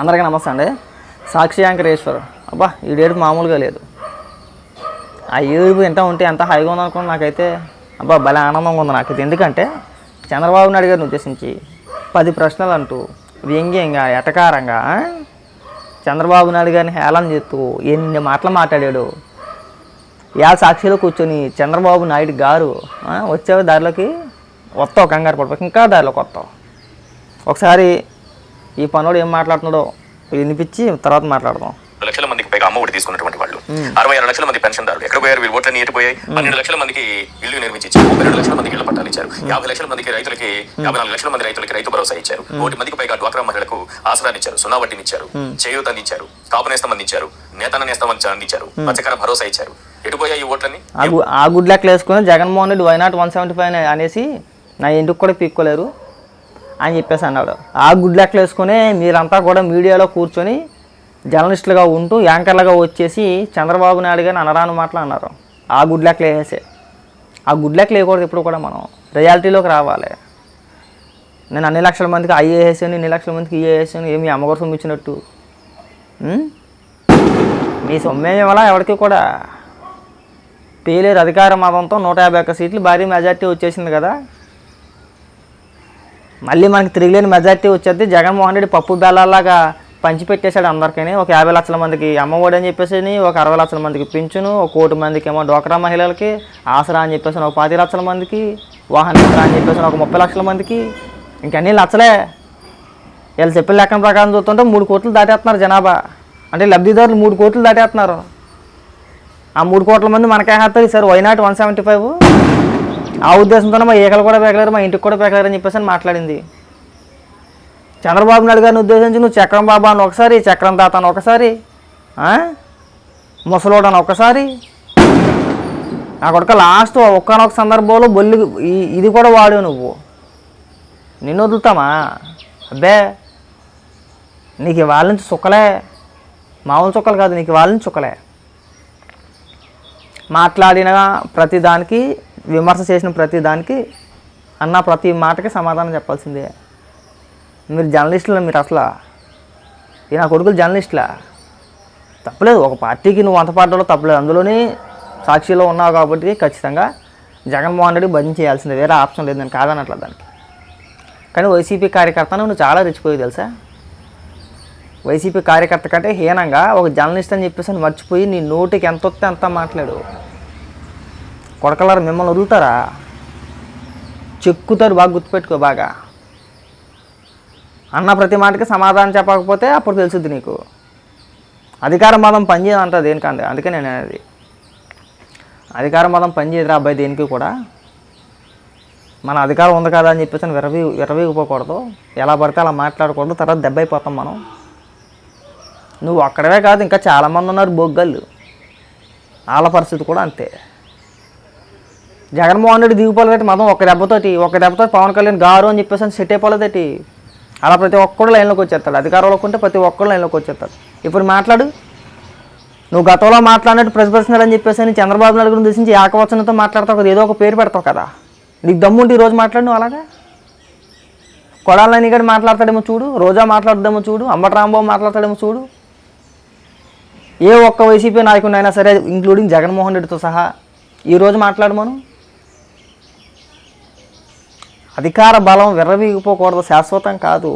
అందరికీ నమస్తే అండి. సాక్షి యాంకరేశ్వర్ అబ్బా ఈ డేట్ మామూలుగా లేదు. ఆ ఏడుపు ఎంత ఉంటే ఎంత హైగా ఉందనుకోండి నాకైతే అబ్బా భలే ఆనందంగా ఉంది నాకైతే ఎందుకంటే చంద్రబాబు నాయుడు గారిని ఉద్దేశించి పది ప్రశ్నలు అంటూ వ్యంగ్యంగా ఎటకారంగా చంద్రబాబు నాయుడు గారిని హేళన చేస్తూ ఎన్ని మాటలు మాట్లాడాడు. యా సాక్షిలో కూర్చొని చంద్రబాబు నాయుడు గారు వచ్చే దారిలోకి వస్తావు కంగారు పడిపోయి ఇంకా దారిలోకి వస్తావు. ఒకసారి ఈ పనుడు ఏం మాట్లాడుతున్నాడో వినిపించి తర్వాత మాట్లాడదాం. లక్షల మందికి పైగా అమ్మ ఒడి తీసుకున్నటువంటి వాళ్ళు. అరవై ఆరు లక్షల మంది పెన్షన్దారులు. ఎక్కడ పోయారు? వీళ్ళు ఓట్లన్నీ ఎటుపోయాయి? పన్నెండు లక్షల మందికి ఇల్లు నిర్మించి ఇచ్చారు ముప్పై రెండు లక్షల మందికి ఇళ్ళ పట్టాలు ఇచ్చారు. యాభై లక్షల మందికి రైతులకి యాభై నాలుగు లక్షల మంది రైతులకి రైతు భరోసా ఇచ్చారు. కోటి మందికి పైగా డ్వాక్రా మహిళలకు ఆసరాన్ని ఇచ్చారు. సున్నా వడ్డీని ఇచ్చారు. చేయూత అందించారు కాపు నేస్తం అందించారు నేతన నేస్తం అందించారు మత్స్యకార భరోసా ఇచ్చారు. ఎటుపోయాయి ఈ ఓట్లన్నీ? ఆ గు ఆ గుడ్లెక్కలు వేసుకుని Jaganmohan Reddy why not one seventy five అనేసి నా ఇంటికి కూడా పీక్కోలేరు. అని చెప్పేసి అన్నాడు. ఆ గుడ్లెక్కలు వేసుకుని మీరంతా కూడా మీడియాలో కూర్చొని జర్నలిస్టులుగా ఉంటూ యాంకర్లుగా వచ్చేసి చంద్రబాబు నాయుడు గారిని అనరాని మాటలు అన్నారు. ఆ గుడ్లెక్కలు వేసే ఆ గుడ్లెక్కలు వేయకూడదు ఇప్పుడు కూడా మనం. రియాలిటీలోకి రావాలి. నేను అన్ని లక్షల మందికి ఐఏ వేసాను ఇన్ని లక్షల మందికి ఈఏ వేసాను ఏమి అమ్మగారు సొమ్ము ఇచ్చినట్టు మీ సొమ్మేం ఇవ్వాలా ఎవరికి కూడా? పేలేరు అధికార మతంతో నూట యాభై ఒక్క సీట్లు భారీ మెజార్టీ వచ్చేసింది కదా. మళ్ళీ మనకి తిరిగిలేని మెజార్టీ వచ్చేది జగన్మోహన్ రెడ్డి పప్పు బెల్లాలాగా పంచిపెట్టేశాడు అందరికీ ఒక యాభై లక్షల మందికి అమ్మఒడి అని చెప్పేసి ఒక అరవై లక్షల మందికి పింఛను ఒక కోటి మందికి ఏమో డోక్రా మహిళలకి ఆసరా అని చెప్పేసి ఒక పది లక్షల మందికి వాహన అని చెప్పేసి ఒక ముప్పై లక్షల మందికి. ఇంకన్నీ లచ్చలే. వీళ్ళు చెప్పిన లెక్కన ప్రకారం చూస్తుంటే మూడు కోట్లు దాటేస్తున్నారు జనాభా. అంటే లబ్ధిదారులు మూడు కోట్లు దాటేస్తున్నారు. ఆ మూడు కోట్ల మంది మనకే వేస్తారు sir why not one seventy five ఆ ఉద్దేశంతోనే మా ఏకలు కూడా పేకలేరు మా ఇంటికి కూడా పేకలేరు అని చెప్పేసి మాట్లాడింది. చంద్రబాబు నాయుడు గారిని ఉద్దేశించి నువ్వు చక్రం బాబా అని ఒకసారి చక్రం తాత అని ఒకసారి ముసలోడు అని ఒకసారి. నా కొడుక లాస్ట్ ఒక్కనొక సందర్భంలో బొల్లి ఇది కూడా వాడు నువ్వు. నిన్ను వదులుతామా? అబ్బే నీకు ఇవాళ నుంచి చుక్కలే. మామూలు చుక్కలు కాదు నీకు ఇవాళ నుంచి చుక్కలే. మాట్లాడిన ప్రతిదానికి విమర్శ చేసిన ప్రతి దానికి అన్న ప్రతి మాటకి సమాధానం చెప్పాల్సిందే. మీరు జర్నలిస్టులు మీరు అసలు ఈ నా కొడుకులు జర్నలిస్టులా? తప్పలేదు ఒక పార్టీకి నువ్వు అంత పాటలో తప్పలేదు. అందులోనే సాక్షిలో ఉన్నావు కాబట్టి ఖచ్చితంగా జగన్మోహన్ రెడ్డి భజన చేయాల్సిందే. వేరే ఆప్షన్ లేదు నేను కాదనట్ల దానికి. కానీ వైసీపీ కార్యకర్త నువ్వు చాలా రెచ్చిపోయి తెలుసా? వైసీపీ కార్యకర్త కంటే హీనంగా ఒక జర్నలిస్ట్ అని చెప్పేసి అని మర్చిపోయి నీ నోటికి ఎంత వస్తే అంత మాట్లాడు. కొడకలారు మిమ్మల్ని వదులుతారా? చెక్కుతారు బాగా గుర్తుపెట్టుకో బాగా. అన్న ప్రతి మాటకి సమాధానం చెప్పకపోతే అప్పుడు తెలుసుద్ది నీకు. అధికార మతం పనిచేయదంట దేనికండి అందుకే నేను అనేది. అధికార మతం పనిచేయదురా అబ్బాయి దేనికి కూడా? మన అధికారం ఉంది కదా అని చెప్పేసి విరవి విరవీ విరవీగిపోకూడదు ఎలా పడితే అలా మాట్లాడకూడదు. తర్వాత దెబ్బ అయిపోతాం మనం. నువ్వు అక్కడవే కాదు ఇంకా చాలామంది ఉన్నారు బొగ్గళ్ళు. వాళ్ళ పరిస్థితి కూడా అంతే. జగన్మోహన్ రెడ్డి దిగిపోలేదటి మతం ఒక దెబ్బతోటి ఒక దెబ్బతో పవన్ కళ్యాణ్ గారు అని చెప్పేసి అని సెట్ అయిపోలేదటి? అలా ప్రతి ఒక్కడు లైన్లోకి వచ్చేస్తాడు. అధికారంలోకి ఉంటే ప్రతి ఒక్కడు లైన్లోకి వచ్చేస్తాడు. ఇప్పుడు మాట్లాడు. నువ్వు గతంలో మాట్లాడినట్టు ప్రతిపక్షాలు అని చెప్పేసి అని చంద్రబాబు నాయుడు గురించి ఉద్దేశించి ఏకవచనంతో మాట్లాడతావు కదా ఏదో ఒక పేరు పెడతావు కదా. నీకు దమ్ముంటే ఈరోజు మాట్లాడు నువ్వు అలాగా? కొడాలని కూడా మాట్లాడతాడేమో చూడు రోజా మాట్లాడదేమో చూడు అంబటి రాంబాబు మాట్లాడతాడేమో చూడు. ఏ ఒక్క వైసీపీ నాయకుడు అయినా సరే ఇంక్లూడింగ్ జగన్మోహన్ రెడ్డితో సహా ఈరోజు మాట్లాడమను అధికార బలం విర్రవీగిపోకూడదు శాశ్వతం కాదు.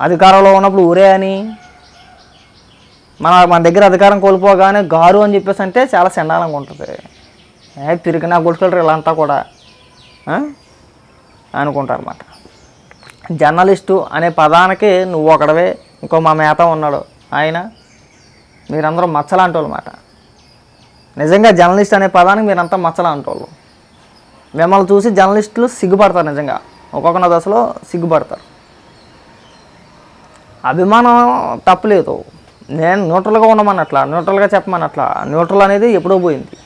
అధికారంలో ఉన్నప్పుడు ఊరే అని. మన మన దగ్గర అధికారం కోల్పోగానే గారు అని చెప్పేసి అంటే చాలా చండాలంగా ఉంటుంది. ఏ తిరిగిన ఇలా అంతా కూడా. అనుకుంటారు అనమాట జర్నలిస్టు అనే పదానికి నువ్వు ఒకడవే ఇంకో మా మేత ఉన్నాడు. ఆయన మీరందరూ మచ్చలాంటి వాళ్ళు అన్నమాట నిజంగా జర్నలిస్ట్ అనే పదానికి మీరంతా మచ్చలాంటి వాళ్ళు మిమ్మల్ని చూసి జర్నలిస్టులు సిగ్గుపడతారు నిజంగా. ఒక్కొక్క దశలో సిగ్గుపడతారు. అభిమానం తప్పలేదు నేను న్యూట్రల్గా ఉండమన్నట్లా న్యూట్రల్గా చెప్పమన్నట్లా న్యూట్రల్ అనేది ఎప్పుడో పోయింది.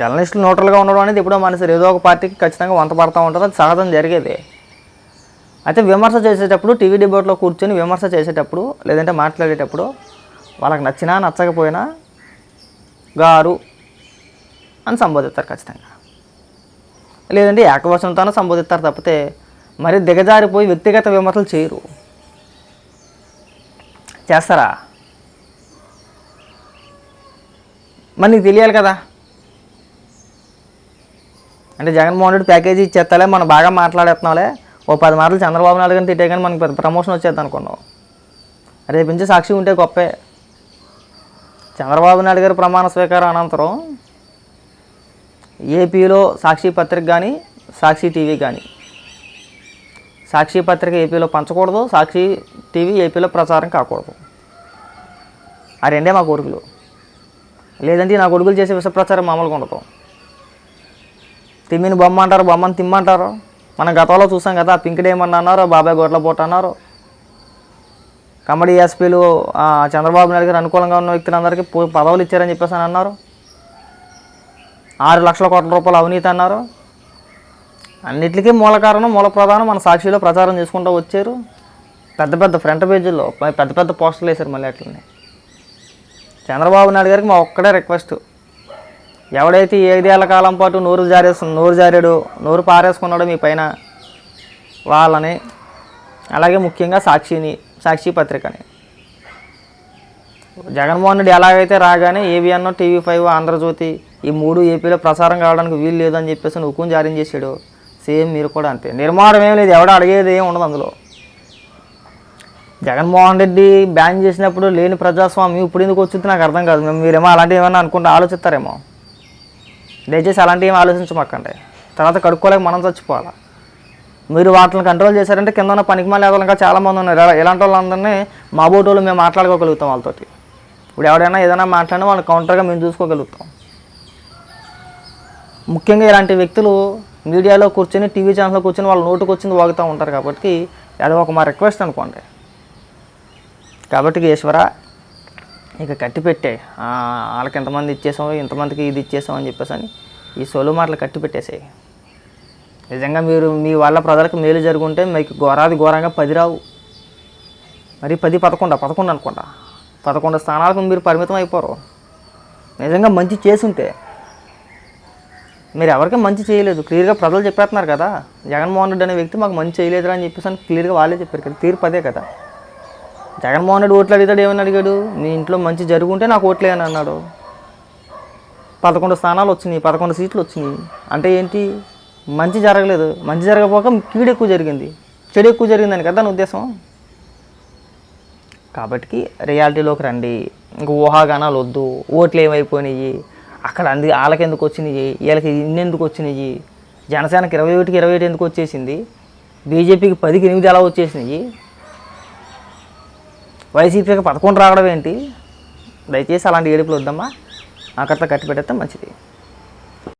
జర్నలిస్టులు న్యూట్రల్గా ఉండడం అనేది ఎప్పుడో మనిషి ఏదో ఒక పార్టీకి ఖచ్చితంగా వంత పడతా ఉంటుంది అది సహజం జరిగేదే. అయితే విమర్శ చేసేటప్పుడు టీవీ డిబేట్లో కూర్చొని విమర్శ చేసేటప్పుడు లేదంటే మాట్లాడేటప్పుడు వాళ్ళకి నచ్చినా నచ్చకపోయినా గారు అని సంబోధిస్తారు ఖచ్చితంగా. లేదంటే ఏకవచనంతోనే సంబోధిస్తారు తప్పితే మరి దిగజారిపోయి వ్యక్తిగత విమర్శలు చేయరు. చేస్తారా? మరి నీకు తెలియాలి కదా. అంటే జగన్మోహన్ రెడ్డి ప్యాకేజీ ఇచ్చేస్తాలే మనం బాగా మాట్లాడేస్తున్నాలే ఓ పది మాటలు చంద్రబాబు నాయుడు గారిని తిట్టే కానీ మనకి పెద్ద ప్రమోషన్ వచ్చేది అనుకున్నాం రేపు నుంచి సాక్షి ఉంటే గొప్పే. చంద్రబాబు నాయుడు గారి ప్రమాణ స్వీకారం అనంతరం ఏపీలో సాక్షి పత్రిక కానీ సాక్షి టీవీ కానీ సాక్షి పత్రిక ఏపీలో పంచకూడదు సాక్షి టీవీ ఏపీలో ప్రచారం కాకూడదు. ఆ రెండే మా కొడుకులు లేదంటే నా కొడుకులు చేసే విష ప్రచారం మామూలుగా ఉండదు. తిమ్మిని బొమ్మ అంటారు బొమ్మని తిమ్మంటారు. మనం గతంలో చూసాం కదా పింక్ డేమన్ అన్నారు బాబాయ్ గొడ్ల పోట అన్నారు. కమడి ఎస్పీలు చంద్రబాబు నాయుడు గారు అనుకూలంగా ఉన్న వ్యక్తులందరికీ పదవులు ఇచ్చారని చెప్పేసి అని అన్నారు. ఆరు లక్షల కోట్ల రూపాయలు అవినీతి అన్నారు. అన్నిటికీ మూల కారణం మూల ప్రధానం మన సాక్షిలో ప్రచారం చేసుకుంటూ వచ్చారు. పెద్ద పెద్ద ఫ్రంట్ పేజీల్లో పెద్ద పెద్ద పోస్టర్లు వేశారు మళ్ళీ అట్లనే. చంద్రబాబు నాయుడు గారికి మా ఒక్కడే రిక్వెస్ట్. ఎవడైతే ఏడేళ్ళ కాలం పాటు నోరు జారేసు నోరు జారాడు నోరు పారేసుకున్నాడో మీ పైన వాళ్ళని అలాగే ముఖ్యంగా సాక్షిని సాక్షి పత్రికని. జగన్మోహన్ రెడ్డి ఎలాగైతే రాగానే ఏవిఎన్ టీవీ ఫైవ్ ఆంధ్రజ్యోతి ఈ మూడు ఏపీలో ప్రసారం కావడానికి వీలు లేదని చెప్పేసి హుకుం జారీ చేశాడు. సేమ్ మీరు కూడా అంతే. నిర్మాణం ఏం లేదు. ఎవడ అడిగేది ఏం ఉండదు అందులో. జగన్మోహన్ రెడ్డి బ్యాన్ చేసినప్పుడు లేని ప్రజాస్వామ్యం ఇప్పుడు ఎందుకు వచ్చింది నాకు అర్థం కాదు. మేము మీరేమో అలాంటివి ఏమైనా అనుకుంటే ఆలోచిస్తారేమో. దయచేసి అలాంటివి ఏమి ఆలోచించమాకండి. తర్వాత కడుక్కోలేక మనం చచ్చిపోవాలా. మీరు వాటిని కంట్రోల్ చేశారంటే కింద ఉన్న పనికి మళ్ళీ ఇంకా చాలామంది ఉన్నారు. ఇలాంటి వాళ్ళందరినీ మా బోటోళ్ళు మేము మాట్లాడుకోగలుగుతాం వాళ్ళతోటి. ఇప్పుడు ఎవడైనా ఏదైనా మాట్లాడినా వాళ్ళు కౌంటర్గా మేము చూసుకోగలుగుతాం. ముఖ్యంగా ఇలాంటి వ్యక్తులు మీడియాలో కూర్చొని టీవీ ఛానల్లో కూర్చొని వాళ్ళ నోటుకు వచ్చింది వాగుతూ ఉంటారు కాబట్టి అది ఒక మా రిక్వెస్ట్ అనుకోండి. కాబట్టి ఈశ్వర ఇక కట్టిపెట్టే వాళ్ళకి ఎంతమంది ఇచ్చేసాం ఇంతమందికి ఇది ఇచ్చేసాం అని చెప్పేసి అని ఈ సొలు మాటలు కట్టిపెట్టేసాయి నిజంగా మీరు మీ వాళ్ళ ప్రజలకు మేలు జరుగుంటే మీకు ఘోరాది ఘోరంగా పది రావు. మరి పది పదకొండ? పదకొండు అనుకుంటా పదకొండు స్థానాలకు మీరు పరిమితం అయిపోరు. నిజంగా మంచి చేసుంటే మీరు ఎవరికి మంచి చేయలేదు. క్లియర్గా ప్రజలు చెప్పేస్తున్నారు కదా. జగన్మోహన్ రెడ్డి అనే వ్యక్తి మాకు మంచి చేయలేదురా అని చెప్పేసి అని క్లియర్గా వాళ్ళే చెప్పారు కదా. తీర్పు అదే కదా. జగన్మోహన్ రెడ్డి ఓట్లు అడిగాడు ఏమని అడిగాడు? మీ ఇంట్లో మంచి జరుగుంటే నాకు ఓట్లే అని అన్నాడు. పదకొండు స్థానాలు వచ్చినాయి పదకొండు సీట్లు వచ్చినాయి. అంటే ఏంటి? మంచి జరగలేదు. మంచి జరగకపోక కీడు ఎక్కువ జరిగింది. చెడు ఎక్కువ జరిగిందని కదా దాని ఉద్దేశం. కాబట్టి రియాలిటీలోకి రండి. ఇంక ఊహాగానాలు వద్దు. ఓట్లు ఏమైపోయినాయి? అక్కడ అంది వాళ్ళకి ఎందుకు వచ్చినాయి? వీళ్ళకి ఇన్ని ఎందుకు వచ్చినాయి? జనసేనకి ఇరవై ఒకటికి ఇరవై ఒకటి ఎందుకు వచ్చేసింది? బీజేపీకి పదికి ఎనిమిది ఎలా వచ్చేసినాయి? వైసీపీకి పదకొండు రావడం ఏంటి? దయచేసి అలాంటి ఏడుపులు వద్దమ్మా. అక్కడితో కట్టి పెట్టేస్తే మంచిది.